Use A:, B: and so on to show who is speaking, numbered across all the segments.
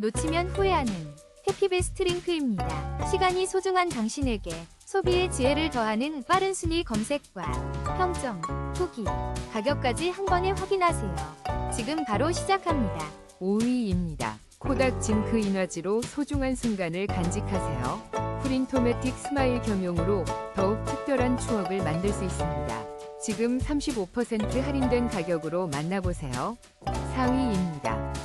A: 놓치면 후회하는 해피베스트 링크입니다. 시간이 소중한 당신에게 소비의 지혜를 더하는 빠른 순위 검색과 평점, 후기, 가격까지 한 번에 확인하세요. 지금 바로 시작합니다.
B: 5위입니다. 코닥 징크 인화지로 소중한 순간을 간직하세요. 프린토매틱 스마일 겸용으로 더욱 특별한 추억을 만들 수 있습니다. 지금 35% 할인된 가격으로 만나보세요. 4위입니다.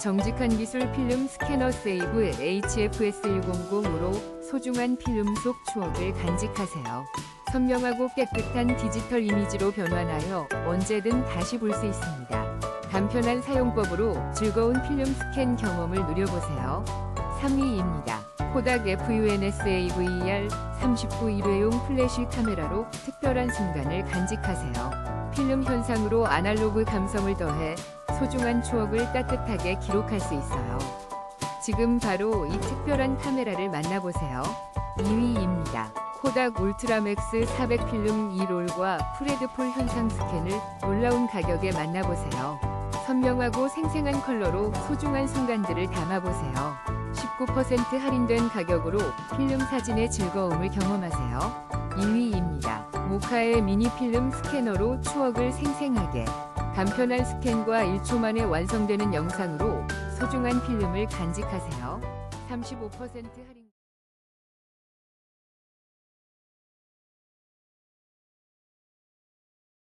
B: 정직한 기술 필름 스캐너 세이브 HFS100으로 소중한 필름 속 추억을 간직하세요. 선명하고 깨끗한 디지털 이미지로 변환하여 언제든 다시 볼 수 있습니다. 간편한 사용법으로 즐거운 필름 스캔 경험을 누려보세요. 3위입니다. 코닥 FUNSAVER 39 일회용 플래시 카메라로 특별한 순간을 간직하세요. 필름 현상으로 아날로그 감성을 더해 소중한 추억을 따뜻하게 기록할 수 있어요. 지금 바로 이 특별한 카메라를 만나보세요. 2위입니다. 코닥 울트라맥스 400 필름 2롤과 프레드폴 현상 스캔을 놀라운 가격에 만나보세요. 선명하고 생생한 컬러로 소중한 순간들을 담아보세요. 19% 할인된 가격으로 필름 사진의 즐거움을 경험하세요. 2위입니다. 모카의 미니 필름 스캐너로 추억을 생생하게 간편한 스캔과 1초 만에 완성되는 영상으로 소중한 필름을 간직하세요. 35% 할인